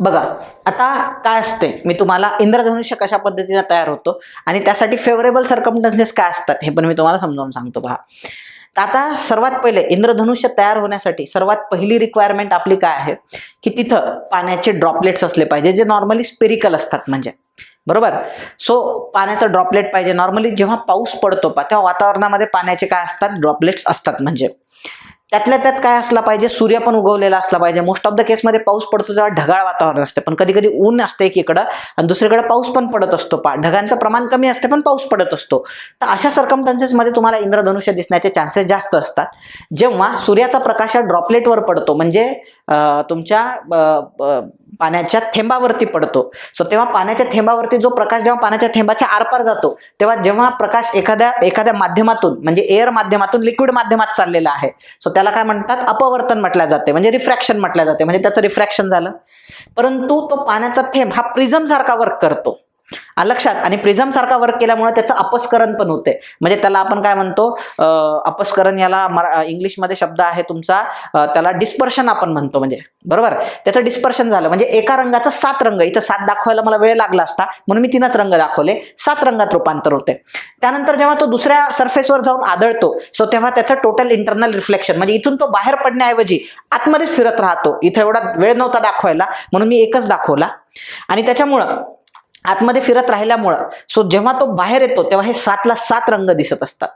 बघा आता काय असते? मी तुम्हाला इंद्रधनुष्य कशा पद्धतीने तयार होतो आणि त्यासाठी फेवरेबल सर्कमटन्सेस काय असतात हे पण मी तुम्हाला समजावून सांगतो पहा तर आता सर्वात पहिले इंद्रधनुष्य तयार होण्यासाठी सर्वात पहिली रिक्वायरमेंट आपली काय आहे? की तिथं पाण्याचे ड्रॉपलेट्स असले पाहिजे जे नॉर्मली स्पेरिकल असतात म्हणजे. बरोबर? सो पाण्याचं ड्रॉपलेट पाहिजे. नॉर्मली जेव्हा पाऊस पडतो पा तेव्हा वातावरणामध्ये पाण्याचे काय असतात? ड्रॉपलेट्स असतात म्हणजे. त्यातल्या त्यात काय असला पाहिजे? सूर्य पण उगवलेला असला पाहिजे. मोस्ट ऑफ द केसमध्ये पाऊस पडतो तेव्हा ढगाळ वातावरण असते. पण कधी कधी ऊन असते एकीकडं आणि दुसरीकडे पाऊस पण पडत असतो. पा ढगांचं प्रमाण कमी असते पण पाऊस पडत असतो. तर अशा सर्कमटन्सेसमध्ये तुम्हाला इंद्रधनुष्य दिसण्याचे चान्सेस जास्त असतात. जेव्हा सूर्याचा प्रकाश हा ड्रॉपलेटवर पडतो म्हणजे तुमच्या पाण्याच्या थेंबावरती पडतो. सो तेव्हा पाण्याच्या थेंबावरती जो प्रकाश जेव्हा पाण्याच्या थेंबाच्या आरपार जातो तेव्हा जेव्हा प्रकाश एखाद्या एखाद्या माध्यमातून म्हणजे एअर माध्यमातून लिक्विड माध्यमात चाललेला आहे. सो त्याला काय म्हणतात? अपवर्तन म्हटल्या जाते. म्हणजे रिफ्रॅक्शन म्हटल्या जाते. म्हणजे त्याचं रिफ्रॅक्शन झालं. परंतु तो पाण्याचा थेंब हा प्रिझम सारखा वर्क करतो. लक्षात आणि प्रिझम सारखा वर्क केल्यामुळे त्याचं अपस्करण पण होते म्हणजे त्याला आपण काय म्हणतो अपस्करण याला इंग्लिशमध्ये शब्द आहे तुमचा त्याला डिस्पर्शन आपण म्हणतो म्हणजे. बरोबर? त्याचं डिस्पर्शन झालं. म्हणजे एका रंगाचा सात रंग. इथं सात दाखवायला मला वेळ लागला असता म्हणून मी तीनच रंग दाखवले. सात रंगात रूपांतर होते त्यानंतर जेव्हा तो दुसऱ्या सरफेसवर जाऊन आदळतो सो तेव्हा त्याचं टोटल इंटरनल रिफ्लेक्शन म्हणजे इथून तो बाहेर पडण्याऐवजी आतमध्येच फिरत राहतो. इथं एवढा वेळ नव्हता दाखवायला म्हणून मी एकच दाखवला. आणि त्याच्यामुळं आतमध्ये फिरत राहिल्यामुळं सो जेव्हा तो बाहेर येतो तेव्हा हे सातला सात रंग दिसत असतात.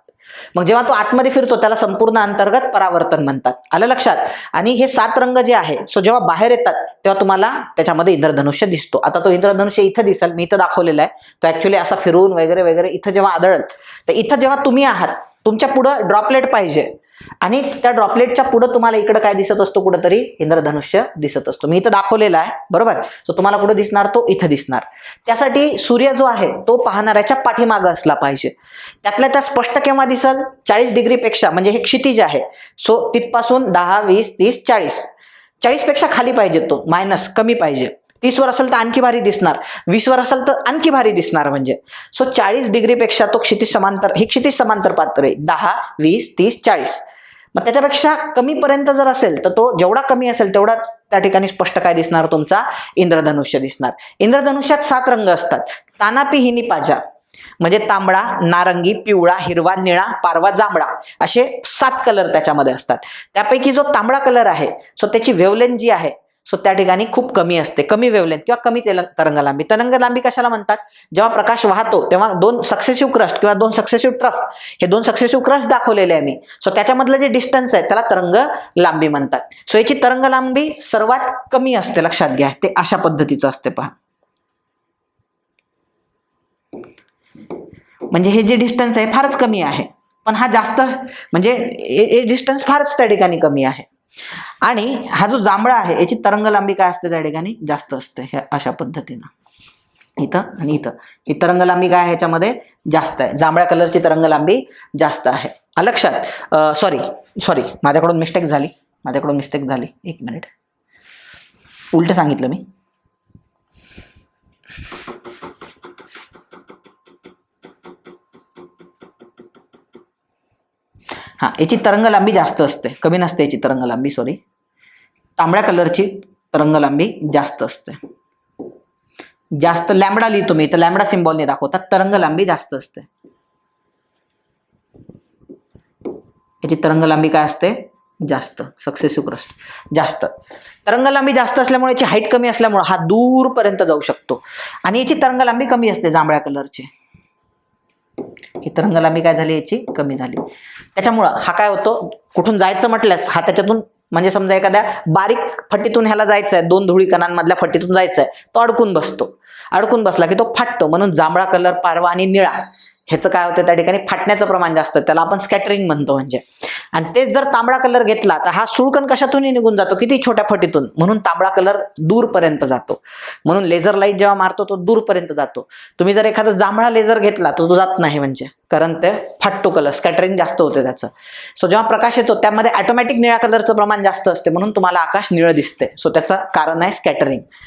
मग जेव्हा तो आतमध्ये फिरतो त्याला संपूर्ण अंतर्गत परावर्तन म्हणतात. आलं लक्षात? आणि हे सात रंग जे आहे सो जेव्हा बाहेर येतात तेव्हा तुम्हाला त्याच्यामध्ये इंद्रधनुष्य दिसतो. आता तो इंद्रधनुष्य इथं दिसेल मी इथं दाखवलेला आहे. तो ऍक्च्युली असा फिरवून वगैरे वगैरे इथं जेव्हा आदळत तर इथं जेव्हा तुम्ही आहात तुमच्या पुढं ड्रॉपलेट पाहिजे. आणि त्या ड्रॉपलेटच्या पुढं तुम्हाला इकडं काय दिसत असतो कुठंतरी? इंद्रधनुष्य दिसत असतो. मी इथं दाखवलेला आहे बरोबर? सो तुम्हाला कुठं दिसणार? तो इथं दिसणार. त्यासाठी सूर्य जो आहे तो पाहणाऱ्याच्या पाठीमागं असला पाहिजे. त्यातल्या त्या स्पष्ट केव्हा दिसल? चाळीस डिग्रीपेक्षा म्हणजे हे क्षितिज आहे. सो तिथपासून दहा वीस तीस चाळीस. चाळीसपेक्षा खाली पाहिजे तो मायनस कमी पाहिजे. तीसवर असेल तर आणखी भारी दिसणार. वीसवर असेल तर आणखी भारी दिसणार म्हणजे. सो चाळीस डिग्रीपेक्षा तो क्षितिज समांतर हे क्षितिज समांतर पात्र आहे. दहा वीस तीस चाळीस. मग त्याच्यापेक्षा कमीपर्यंत जर असेल तर तो जेवढा कमी असेल तेवढा त्या ठिकाणी स्पष्ट काय दिसणार? तुमचा इंद्रधनुष्य दिसणार. इंद्रधनुष्यात सात रंग असतात. तानापी हिनी पाजा. म्हणजे तांबडा नारंगी पिवळा हिरवा निळा पारवा जांभळा असे सात कलर त्याच्यामध्ये असतात. त्यापैकी जो तांबडा कलर आहे सो त्याची वेवलेन जी आहे सो त्या ठिकाणी खूप कमी असते. कमी वेवलेंथ किंवा कमी तरंगलांबी. तरंगलांबी कशाला म्हणतात? जेव्हा प्रकाश वाहतो तेव्हा दोन सक्सेसिव्ह क्रस्ट किंवा दोन सक्सेसिव्ह ट्रफ हे दोन सक्सेसिव्ह क्रस्ट दाखवलेले आहे मी. सो त्याच्यामधलं जे डिस्टन्स आहे त्याला तरंग लांबी म्हणतात. सो याची तरंग लांबी सर्वात कमी असते लक्षात घ्या. ते अशा पद्धतीचं असते पहा. म्हणजे हे जे डिस्टन्स आहे फारच कमी आहे. पण हा जास्त म्हणजे हे डिस्टन्स फारच त्या ठिकाणी कमी आहे. आणि हा जो जांभळा आहे याची तरंग लांबी काय असते त्या ठिकाणी जास्त असते ह्या अशा पद्धतीनं. इथं आणि इथं. ही तरंग लांबी काय आहे ह्याच्यामध्ये? जास्त आहे. जांभळ्या कलरची तरंग लांबी जास्त आहे. लक्षात. सॉरी सॉरी माझ्याकडून मिस्टेक झाली. माझ्याकडून मिस्टेक झाली. एक मिनिट उलट सांगितलं मी. हां याची तरंग लांबी जास्त असते. कमी नसते याची तरंग लांबी सॉरी तांबड्या कलरची तरंगलांबी जास्त असते. जास्त लॅम्बडा लिहितो मी तर लॅम्बडा सिम्बॉलने दाखवतात तरंगलांबी जास्त असते. याची तरंगलांबी काय असते? जास्त सक्सेसिव्ह क्रस्ट जास्त. तरंगलांबी जास्त असल्यामुळे याची हाईट कमी असल्यामुळे हा दूरपर्यंत जाऊ शकतो. आणि याची तरंगलांबी कमी असते जांभळ्या कलरची. ही तरंगलांबी काय झाली याची? कमी झाली. त्याच्यामुळं हा काय होतो? कुठून जायचं म्हटल्यास हा त्याच्यातून म्हणजे समजा एखाद्या बारीक फटीतून ह्याला जायचं आहे दोन धुळी कणांमधल्या फटीतून जायचं आहे तो अडकून बसतो. अडकून बसला की तो फाटतो म्हणून जांभळा कलर पारवा आणि निळा. ह्याचं काय होतं त्या ठिकाणी? फाटण्याचं प्रमाण जास्त त्याला आपण स्कॅटरिंग म्हणतो म्हणजे. आणि तेच जर तांबडा कलर घेतला तर हा सुळकण कशातूनही निघून जातो. किती छोट्या फटीतून. म्हणून तांबडा कलर दूरपर्यंत जातो. म्हणून लेझर लाइट जेव्हा मारतो तो दूरपर्यंत जातो. तुम्ही जर एखादा जांभळा लेझर घेतला तर तो जात नाही म्हणजे. कारण ते फाटतो कलर स्कॅटरिंग जास्त होते त्याचं. सो जेव्हा प्रकाश येतो त्यामध्ये ऑटोमॅटिक निळ्या कलरचं प्रमाण जास्त असते. म्हणून तुम्हाला आकाश निळं दिसते. सो त्याचं कारण आहे स्कॅटरिंग